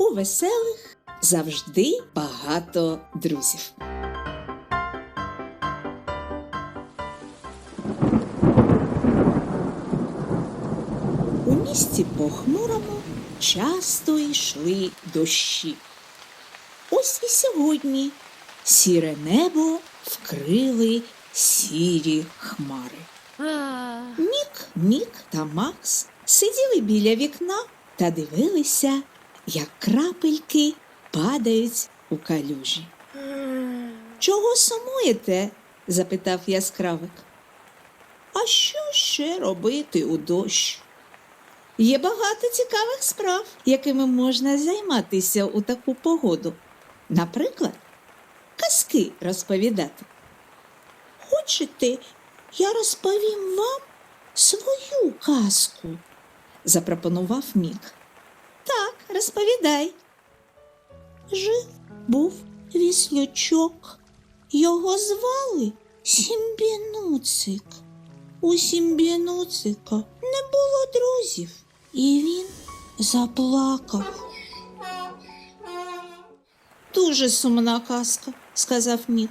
У веселих завжди багато друзів. У місті похмурому часто йшли дощі. Ось і сьогодні сіре небо вкрили сірі хмари. Мік, Мік та Макс сиділи біля вікна та дивилися, як крапельки падають у калюжі. Чого сумуєте? запитав яскравик. А що ще робити у дощ? Є багато цікавих справ, якими можна займатися у таку погоду. Наприклад, казки розповідати. Хочете, я розповім вам свою казку? запропонував Мік. Так, розповідай. Жив був віслючок. Його звали Сімбінуцик. У Сімбінуцика не було друзів, і він заплакав. Дуже сумна казка, сказав Мік.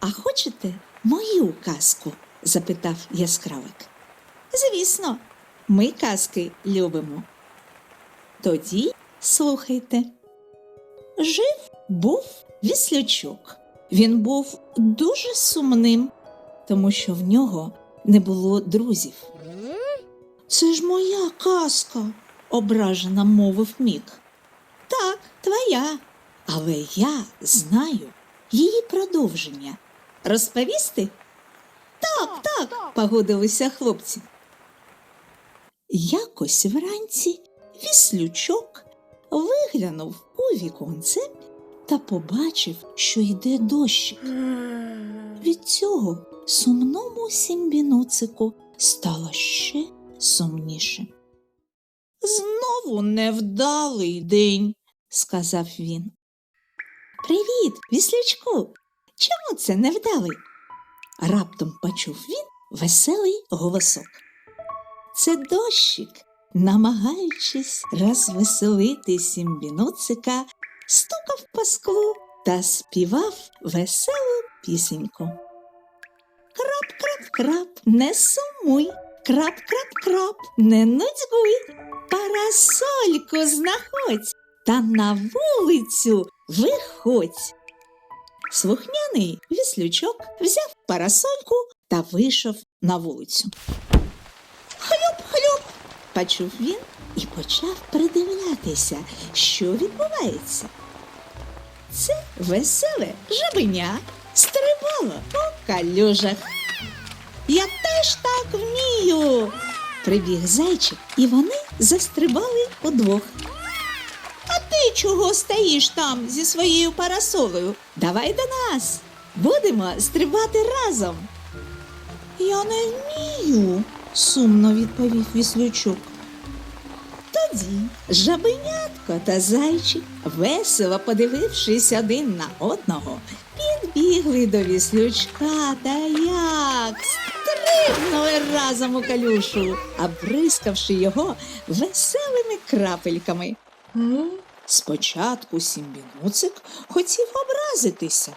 А хочете мою казку? запитав яскравик. Звісно, ми казки любимо. Тоді слухайте. Жив був віслючок. Він був дуже сумним, тому що в нього не було друзів. Це ж моя казка, ображено мовив Мік. Так, твоя. Але я знаю її продовження. Розповісти? Так, так, погодилися хлопці. Якось вранці віслючок виглянув у віконце та побачив, що йде дощик. Від цього сумному сімбінуцику стало ще сумніше. Знову невдалий день, сказав він. Привіт, віслючку. Чому це невдалий? Раптом почув він веселий голосок. Це дощик, намагаючись розвеселити сімбіноцика, стукав по склу та співав веселу пісеньку. Крап-крап-крап, не сумуй, крап-крап-крап, не нудьгуй, парасольку знаходь та на вулицю виходь. Слухняний віслючок взяв парасольку та вийшов на вулицю. Почув він і почав придивлятися, що відбувається. Це веселе жабеня стрибало по калюжах. Я теж так вмію. Прибіг зайчик, і вони застрибали удвох. А ти чого стоїш там зі своєю парасолею? Давай до нас. Будемо стрибати разом. Я не вмію, сумно відповів віслючок. Тоді жабенятко та зайчик, весело подивившись один на одного, підбігли до віслючка та як стрибнули разом у калюшу, обрискавши його веселими крапельками. Спочатку Сімбінуцик хотів образитися,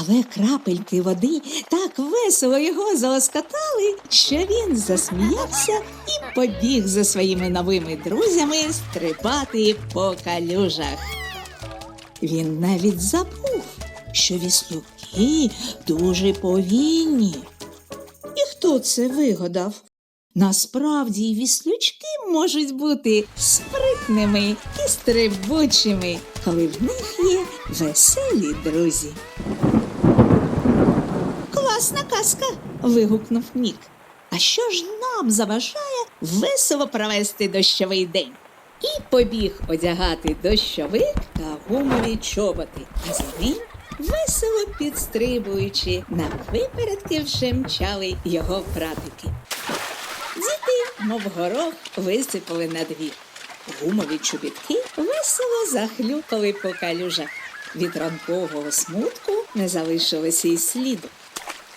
але крапельки води так весело його залоскотали, що він засміявся і побіг за своїми новими друзями стрибати по калюжах. Він навіть забув, що віслюки дуже повільні. І хто це вигадав? Насправді віслючки можуть бути спритними і стрибучими, коли в них є веселі друзі. Класна казка. вигукнув Мік. А що ж нам заважає весело провести дощовий день? І побіг одягати дощовик та гумові чоботи, а за ним, весело підстрибуючи, на випередки вже мчали його братики. Діти, мов горох, висипали на двір. Гумові чобітки весело захлюпали по калюжах. Від ранкового смутку не залишилося й сліду.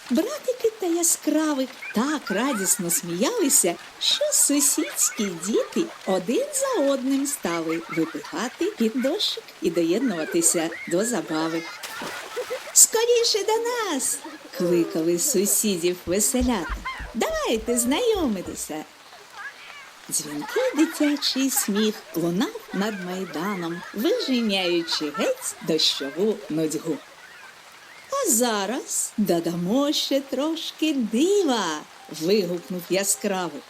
Братики та яскравик так радісно сміялися, що сусідські діти один за одним стали випихати під дощик і доєднуватися до забави. Скоріше до нас. кликали сусідів веселята. Давайте знайомитися. Дзвінкий дитячий сміх лунав над майданом, виженяючи геть дощову нудьгу. А зараз додамо ще трошки дива. вигукнув яскравик.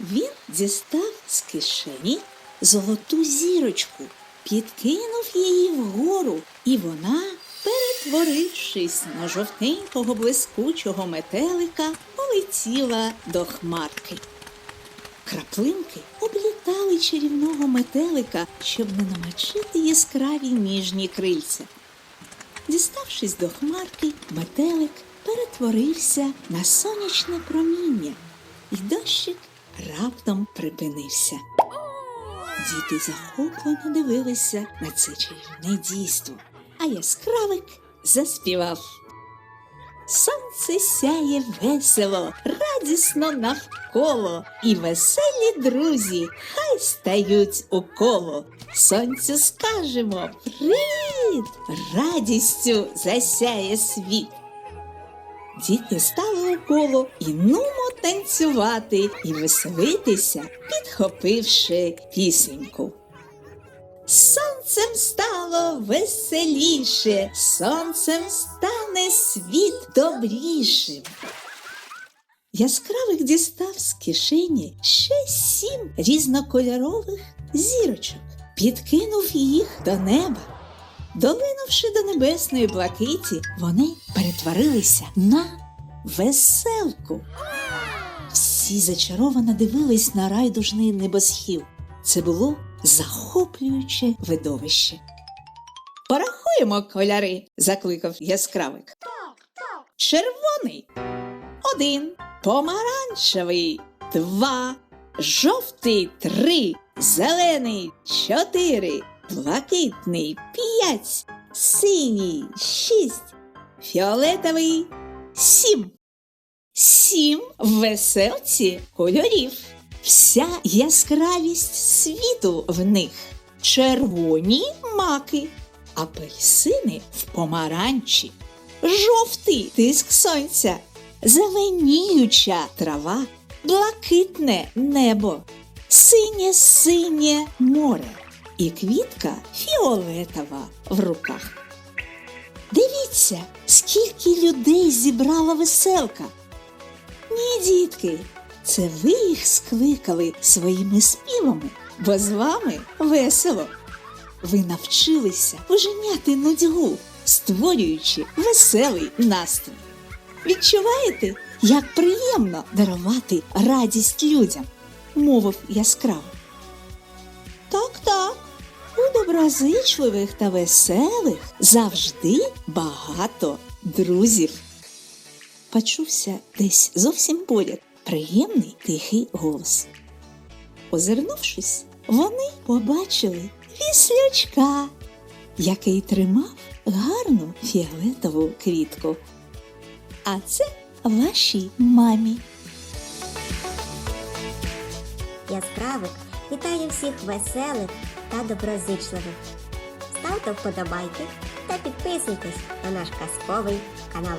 Він дістав з кишені золоту зірочку, підкинув її вгору, і вона, перетворившись на жовтенького блискучого метелика, полетіла до хмарки. Краплинки облітали чарівного метелика, щоб не намочити яскраві ніжні крильця. Діставшись до хмарки, метелик перетворився на сонячне проміння, і дощик раптом припинився. Діти захоплено дивилися на це чарівне дійство, а яскравик заспівав. Сонце сяє весело, радісно навколо, і веселі друзі хай стають у коло. Сонцю скажемо привіт! Радістю засяє світ. Діти стали у коло і нумо танцювати і веселитися, підхопивши пісеньку. Сонцем стало веселіше, сонцем стане світ добрішим. Яскравик дістав з кишені ще сім різнокольорових зірочок, підкинув їх до неба. Долинувши до небесної блакиті, вони перетворилися на веселку. Всі зачаровано дивились на райдужний небосхил. Це було захоплююче видовище. Порахуємо кольори, закликав яскравик. Червоний один, помаранчевий два, жовтий три, зелений чотири, блакитний п'ять, синій шість, фіолетовий сім. Сім веселці кольорів. Вся яскравість світу в них. Червоні маки, апельсини в помаранчі, жовтий тиск сонця, зеленіюча трава, блакитне небо, синє синє море і квітка фіолетова в руках. Дивіться, скільки людей зібрала веселка. Ні, дітки, це ви їх скликали своїми співами, бо з вами весело. Ви навчилися оженяти нудьгу, створюючи веселий настрій. Відчуваєте, як приємно дарувати радість людям, мовив яскраво. Так, так, у доброзичливих та веселих завжди багато друзів. Почувся десь зовсім поряд приємний тихий голос. Озирнувшись, вони побачили віслючка, який тримав гарну фіолетову квітку. А це вашій мамі. Яскравик вітаю всіх веселих та доброзичливих. Ставте вподобайки та підписуйтесь на наш казковий канал.